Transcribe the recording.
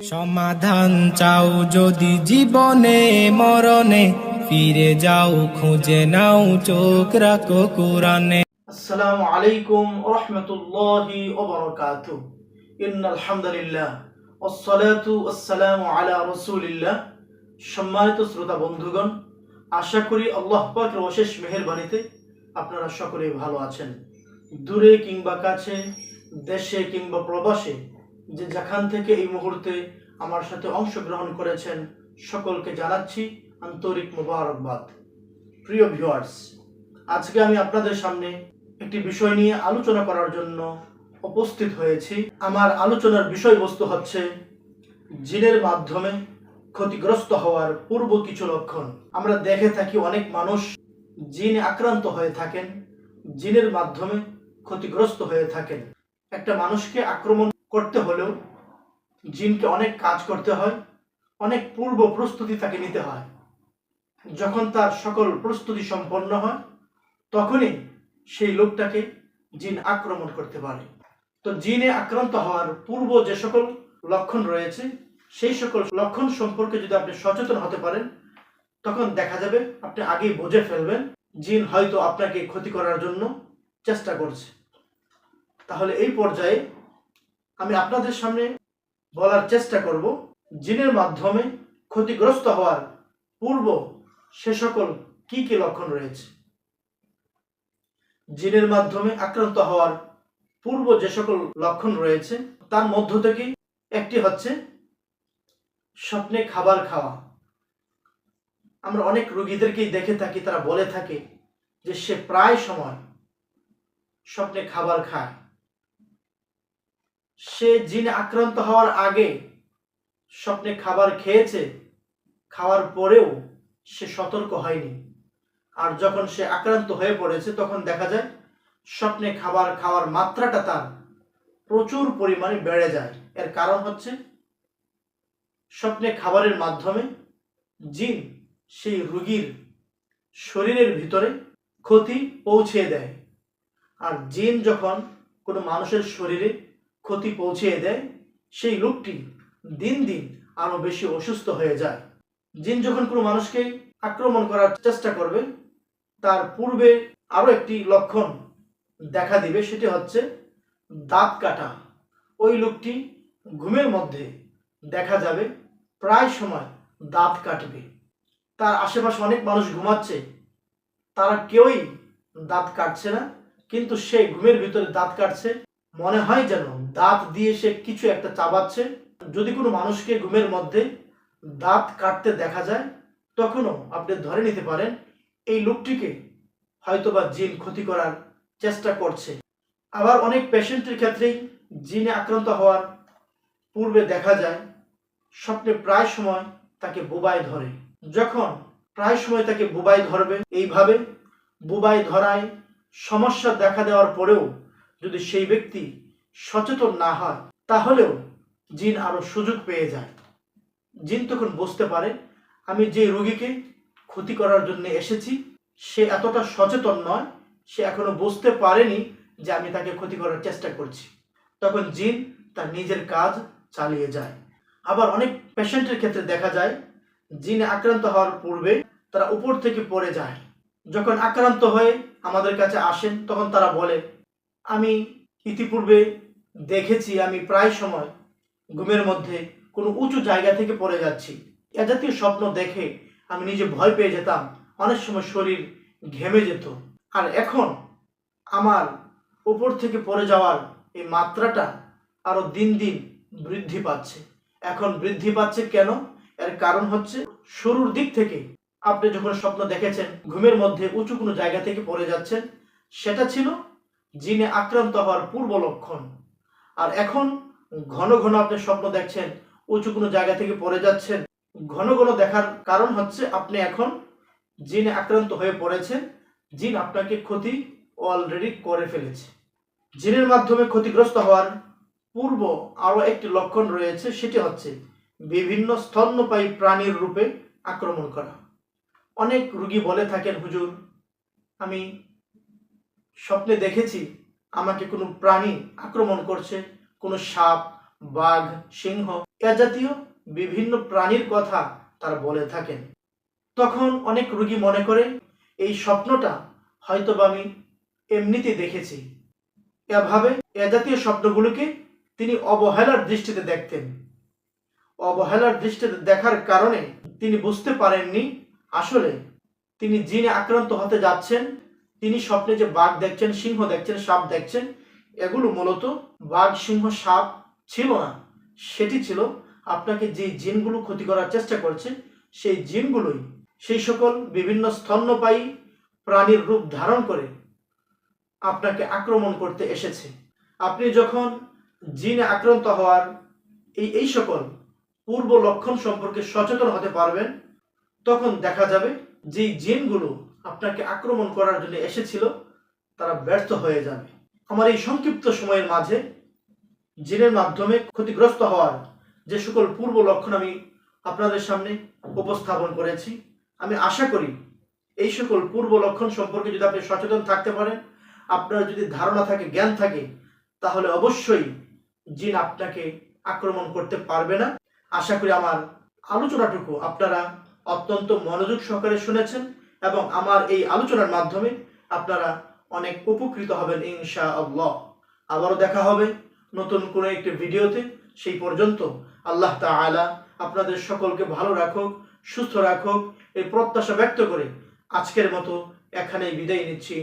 সমাধান চাও যদি জীবনে, মরণে, ফিরে যাও, খুঁজে নাও, চোখ রাখো কোরআনে। আসসালামু আলাইকুম রহমতুল্লাহি ওবরাকাতু ইন্নাল হামদুলিল্লাহ আলা রাসূলিল্লাহ। সম্মানিত শ্রোতা বন্ধুগণ, আশা করি আল্লাহ পাকের অশেষ মেহেরবানিতে আপনারা সকলে ভালো আছেন। দূরে কিংবা কাছে, দেশে কিংবা প্রবাসে যে যেখান থেকে এই মুহূর্তে আমার সাথে অংশগ্রহণ করেছেন, সকলকে জানাচ্ছি আন্তরিক মোবারকবাদ। প্রিয় ভিউয়ার্স আজকে আমি আপনাদের সামনে একটি বিষয় নিয়ে আলোচনা করার জন্য উপস্থিত হয়েছি। আমার আলোচনার বিষয়বস্তু হচ্ছে জিনের মাধ্যমে ক্ষতিগ্রস্ত হওয়ার পূর্ব কিছু লক্ষণ। আমরা দেখে থাকি অনেক মানুষ জিনে আক্রান্ত হয়ে থাকেন, জিনের মাধ্যমে ক্ষতিগ্রস্ত হয়ে থাকেন। একটা মানুষকে আক্রমণ করতে হলেও জিনকে অনেক কাজ করতে হয়, অনেক পূর্ব প্রস্তুতি তাকে নিতে হয়। যখন তার সকল প্রস্তুতি সম্পন্ন হয়, তখনই সেই লোকটাকে জিন আক্রমণ করতে পারে। তো জিনে আক্রান্ত হওয়ার পূর্ব যে সকল লক্ষণ রয়েছে, সেই সকল লক্ষণ সম্পর্কে যদি আপনি সচেতন হতে পারেন, তখন দেখা যাবে আপনি আগেই বুঝে ফেলবেন, জিন হয়তো আপনাকে ক্ষতি করার জন্য চেষ্টা করছে। তাহলে এই পর্যায়ে আমি আপনাদের সামনে বলার চেষ্টা করব জিনের মাধ্যমে ক্ষতিগ্রস্ত হওয়ার পূর্ব সে সকল কি কি লক্ষণ রয়েছে? জিনের মাধ্যমে আক্রান্ত হওয়ার পূর্ব যে সকল লক্ষণ রয়েছে, তার মধ্য থেকে একটি হচ্ছে স্বপ্নে খাবার খাওয়া। আমরা অনেক রোগীদেরকেই দেখে থাকি, তারা বলে থাকে যে সে প্রায় সময় স্বপ্নে খাবার খায়। সে জিনে আক্রান্ত হওয়ার আগে স্বপ্নে খাবার খেয়েছে, খাওয়ার পরেও সে সতর্ক হয়নি। আর যখন সে আক্রান্ত হয়ে পড়েছে, তখন দেখা যায় স্বপ্নে খাবার খাওয়ার মাত্রাটা তার প্রচুর পরিমাণে বেড়ে যায়। এর কারণ হচ্ছে স্বপ্নে খাবারের মাধ্যমে জিন সেই রুগীর শরীরের ভিতরে ক্ষতি পৌঁছে দেয়। আর জিন যখন কোনো মানুষের শরীরে ক্ষতি পৌঁছিয়ে দেয়, সেই লোকটি দিন দিন আরও বেশি অসুস্থ হয়ে যায়। জিন যখন কোনো মানুষকে আক্রমণ করার চেষ্টা করবে, তার পূর্বে আরও একটি লক্ষণ দেখা দিবে, সেটি হচ্ছে দাঁত কাটা। ওই লোকটি ঘুমের মধ্যে দেখা যাবে, প্রায় সময় দাঁত কাটবে। তার আশেপাশে অনেক মানুষ ঘুমাচ্ছে, তারা কেউই দাঁত কাটছে না, কিন্তু সে ঘুমের ভিতরে দাঁত কাটছে মনে হয় যেন দাঁত দিয়ে সে কিছু একটা চাবাচ্ছে। যদি কোনো মানুষকে ঘুমের মধ্যে দাঁত কাটতে দেখা যায়, তখনও আপনি ধরে নিতে পারেন এই লোকটিকে হয়তোবা জিন ক্ষতি করার চেষ্টা করছে। আবার অনেক পেশেন্টের ক্ষেত্রেই জিনে আক্রান্ত হওয়ার পূর্বে দেখা যায়, স্বপ্নে প্রায় সময় তাকে বুবাই ধরে। যখন প্রায় সময় তাকে বুবাই ধরবে, এইভাবে বুবাই ধরায় সমস্যা দেখা দেওয়ার পরেও যদি সেই ব্যক্তি সচেতন না হয়, তাহলেও জিন আরও সুযোগ পেয়ে যায়। জিন তখন বুঝতে পারে, আমি যে রোগীকে ক্ষতি করার জন্য এসেছি, সে এতটা সচেতন নয়, সে এখনও বুঝতে পারেনি যে আমি তাকে ক্ষতি করার চেষ্টা করছি। তখন জিন তার নিজের কাজ চালিয়ে যায়। আবার অনেক পেশেন্টের ক্ষেত্রে দেখা যায়, জিনে আক্রান্ত হওয়ার পূর্বে তারা উপর থেকে পড়ে যায়। যখন আক্রান্ত হয়ে আমাদের কাছে আসেন, তখন তারা বলে আমি ইতিপূর্বে দেখেছি, আমি প্রায় সময় ঘুমের মধ্যে কোনো উঁচু জায়গা থেকে পড়ে যাচ্ছি। এ জাতীয় স্বপ্ন দেখে আমি নিজে ভয় পেয়ে যেতাম, অনেক সময় শরীর ঘেমে যেত। আর এখন আমার উপর থেকে পড়ে যাওয়ার এই মাত্রাটা আরও দিন দিন বৃদ্ধি পাচ্ছে। এখন বৃদ্ধি পাচ্ছে কেন? এর কারণ হচ্ছে শুরুর দিক থেকে আপনি যখন স্বপ্ন দেখেছেন, ঘুমের মধ্যে উঁচু কোনো জায়গা থেকে পড়ে যাচ্ছেন, সেটা ছিল জিনে আক্রান্ত হওয়ার পূর্ব লক্ষণ। আর এখন ঘন ঘন আপনি স্বপ্ন দেখছেন, উঁচু কোনো জায়গা থেকে পড়ে যাচ্ছেন। ঘন ঘন দেখার কারণ হচ্ছে আপনি এখন জিনে আক্রান্ত হয়ে পড়েছেন। জিন আপনাকে ক্ষতি অলরেডি করে ফেলেছে। জিনের মাধ্যমে ক্ষতিগ্রস্ত হওয়ার পূর্ব আরও একটি লক্ষণ রয়েছে, সেটি হচ্ছে বিভিন্ন স্তন্যপায়ী প্রাণীর রূপে আক্রমণ করা। অনেক রুগী বলে থাকেন, হুজুর, আমি স্বপ্নে দেখেছি আমাকে কোনো প্রাণী আক্রমণ করছে, কোনো সাপ, বাঘ, সিংহ, এ জাতীয় বিভিন্ন প্রাণীর কথা তারা বলে থাকেন। তখন অনেক রুগী মনে করে, এই স্বপ্নটা হয়তো বা আমি এমনিতে দেখেছি। এভাবে এ জাতীয় স্বপ্নগুলোকে তিনি অবহেলার দৃষ্টিতে দেখতেন। অবহেলার দৃষ্টিতে দেখার কারণে তিনি বুঝতে পারেননি আসলে তিনি জিনে আক্রান্ত হতে যাচ্ছেন তিনি স্বপ্নে যে বাঘ দেখছেন, সিংহ দেখছেন, সাপ দেখছেন, এগুলো মূলত বাঘ, সিংহ, সাপ ছিল না। সেটি ছিল আপনাকে যে জিনগুলো ক্ষতি করার চেষ্টা করছে, সেই জিনগুলোই সেই সকল বিভিন্ন স্তন্যপায়ী প্রাণীর রূপ ধারণ করে আপনাকে আক্রমণ করতে এসেছে। আপনি যখন জিনে আক্রান্ত হওয়ার এই এই সকল পূর্ব লক্ষণ সম্পর্কে সচেতন হতে পারবেন, তখন দেখা যাবে যে জিনগুলো আপনাকে আক্রমণ করার জন্য এসেছিল, তারা ব্যর্থ হয়ে যাবে। আমার এই সংক্ষিপ্ত সময়ের মাঝে জিনের মাধ্যমে ক্ষতিগ্রস্ত হওয়ার যে সকল পূর্ব লক্ষণ আমি আপনাদের সামনে উপস্থাপন করেছি, আমি আশা করি এই সকল পূর্ব লক্ষণ সম্পর্কে যদি আপনি সচেতন থাকতে পারেন, আপনার যদি ধারণা থাকে, জ্ঞান থাকে, তাহলে অবশ্যই জিন আপনাকে আক্রমণ করতে পারবে না। আশা করি আমার আলোচনাটুকু আপনারা অত্যন্ত মনোযোগ সহকারে শুনেছেন এবং আমার এই আলোচনার মাধ্যমে আপনারা অনেক উপকৃত হবেন ইনশা আল্লাহ আবারও দেখা হবে নতুন কোনো একটি ভিডিওতে। সেই পর্যন্ত আল্লাহ তালা আপনাদের সকলকে ভালো রাখুক, সুস্থ রাখুক, এই প্রত্যাশা ব্যক্ত করে আজকের মতো এখানেই বিদায় নিচ্ছি।